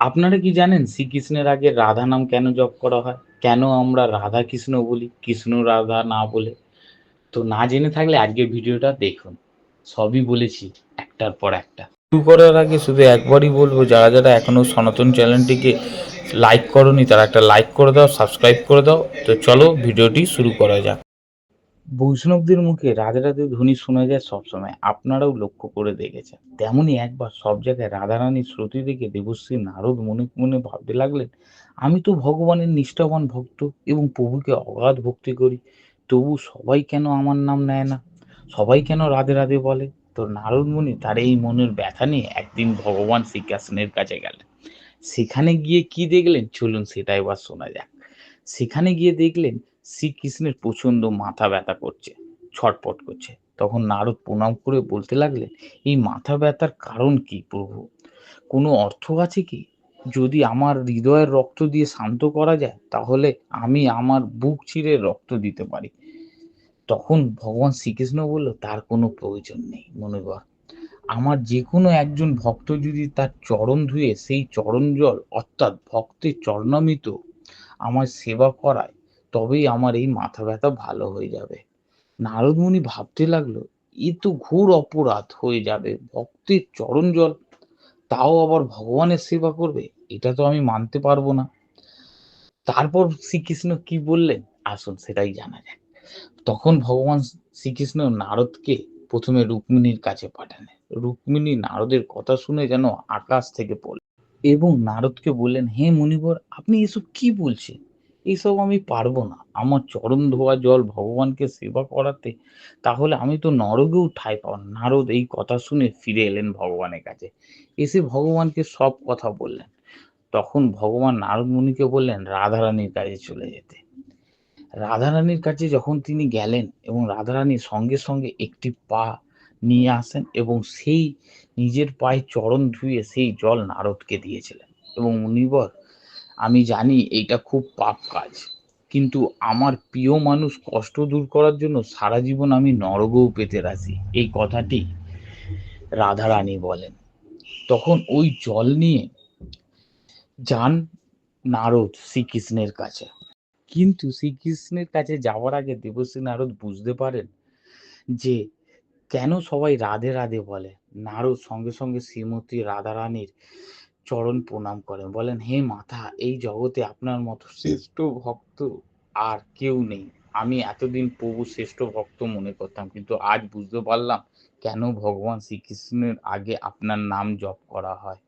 আপনারা কি জানেন শ্রীকৃষ্ণের আগে রাধা নাম কেন জপ করা হয়? কেন আমরা রাধা কৃষ্ণ বলি, কৃষ্ণ রাধা না বলে? তো না জেনে থাকলে আজকের ভিডিওটা দেখুন। সবই বলেছি একটার পর একটা। শুরু করার আগে শুধু একবারই বলব, যারা যারা এখনও সনাতন চ্যানেলটিকে লাইক করনি, তারা একটা লাইক করে দাও সাবস্ক্রাইব করে দাও। তো চলো ভিডিওটি শুরু করা যাক। বৈষ্ণবদের মুখে রাধে রাধে ধ্বনি শোনা যায় সবসময়। আপনারাও লক্ষ্য করে দেখেছেন। তেমনই একবার সব জায়গায় রাধারানীর শ্রুতি দেখে দেবশ্রী নারদ মনে মনে ভাবতে লাগলেন, আমি তো ভগবানের নিষ্ঠাবান ভক্ত এবং প্রভুকে অগাধ ভক্তি করি। তবু সবাই কেন আমার নাম নেয় না? সবাই কেন রাধে রাধে বলে? তো নারদ মুনি তার এই মনের ব্যথা নিয়ে একদিন ভগবান শ্রীকৃষ্ণের কাছে গেলেন। সেখানে গিয়ে কি দেখলেন? চলুন সেটা এবার শোনা যাক। সেখানে গিয়ে দেখলেন শ্রীকৃষ্ণের প্রচণ্ড মাথা ব্যথা করছে, ছটপট করছে। তখন নারদ প্রণাম করে বলতে লাগলেন, এই মাথা ব্যথার কারণ কি প্রভু? কোনো অর্থ আছে কি? যদি আমার হৃদয়ের রক্ত দিয়ে শান্ত করা যায়, তাহলে আমি আমার বুক চিরে রক্ত দিতে পারি। তখন ভগবান শ্রীকৃষ্ণ বলল, তার কোনো প্রয়োজন নেই মনোবর আমার যে কোনো একজন ভক্ত যদি তার চরণ ধুয়ে, সেই চরণ জল অর্থাৎ ভক্তের চরণামিত আমার সেবা করায় তবেই আমার এই মাথা ব্যথা ভালো হয়ে যাবে। নারদমুনি ভাবতে লাগল, এ তো ঘোর অপরাধ হয়ে যাবে, ভক্তের চরণ জল। তাও আবার ভগবানের সেবা করবে, এটা তো আমি মানতে পারব না। তারপর শ্রীকৃষ্ণ কি বললেন? আসুন, সেটাই জানা যায় তখন ভগবান শ্রীকৃষ্ণ নারদকে প্রথমে রুক্মিণীর কাছে পাঠালেন। রুক্মিণী নারদের কথা শুনে যেন আকাশ থেকে পড়ল এবং নারদকে বললেন, হে মুনিবর, আপনি এসব কি বলছেন? এইসব আমি পারব না। আমার চরণ ধোয়া জল ভগবানকে সেবা করাতে, তাহলে আমি তো নরকেও ঠাঁই পাব নারদ এই কথা শুনে ফিরে এলেন ভগবানের কাছে। এসে ভগবানকে সব কথা বললেন। তখন ভগবান নারদ মুনিকে বললেন, রাধারানীর কাছে চলে যেতে। রাধারানীর কাছে যখন তিনি গেলেন এবং রাধারানীর সঙ্গে সঙ্গে একটি পা নিয়ে আসেন এবং সেই নিজের পায়ে চরণ ধুয়ে সেই জল নারদকে দিয়েছিলেন এবং মুনিবর আমি জানি এইটা খুব পাপ কাজ। কিন্তু আমার প্রিয় মানুষ কষ্ট দূর করার জন্য সারা জীবন আমি নরকও পেতে রাজি, এই কথাটি রাধারানী বলেন। তখন ওই জল নিয়ে যান নারদ শ্রীকৃষ্ণের কাছে। কিন্তু শ্রীকৃষ্ণের কাছে যাওয়ার আগে দেবশ্রী নারদ বুঝতে পারেন যে কেন সবাই রাধে রাধে বলে। নারদ সঙ্গে সঙ্গে শ্রীমতী রাধারানীর চরণ প্রণাম করেন। বলেন, হে মাথা এই জগতে আপনার মতো শ্রেষ্ঠ ভক্ত আর কেউ নেই। আমি এতদিন প্রভু শ্রেষ্ঠ ভক্ত মনে করতাম, কিন্তু আজ বুঝতে পারলাম কেন ভগবান শ্রীকৃষ্ণের আগে আপনার নাম জপ করা হয়।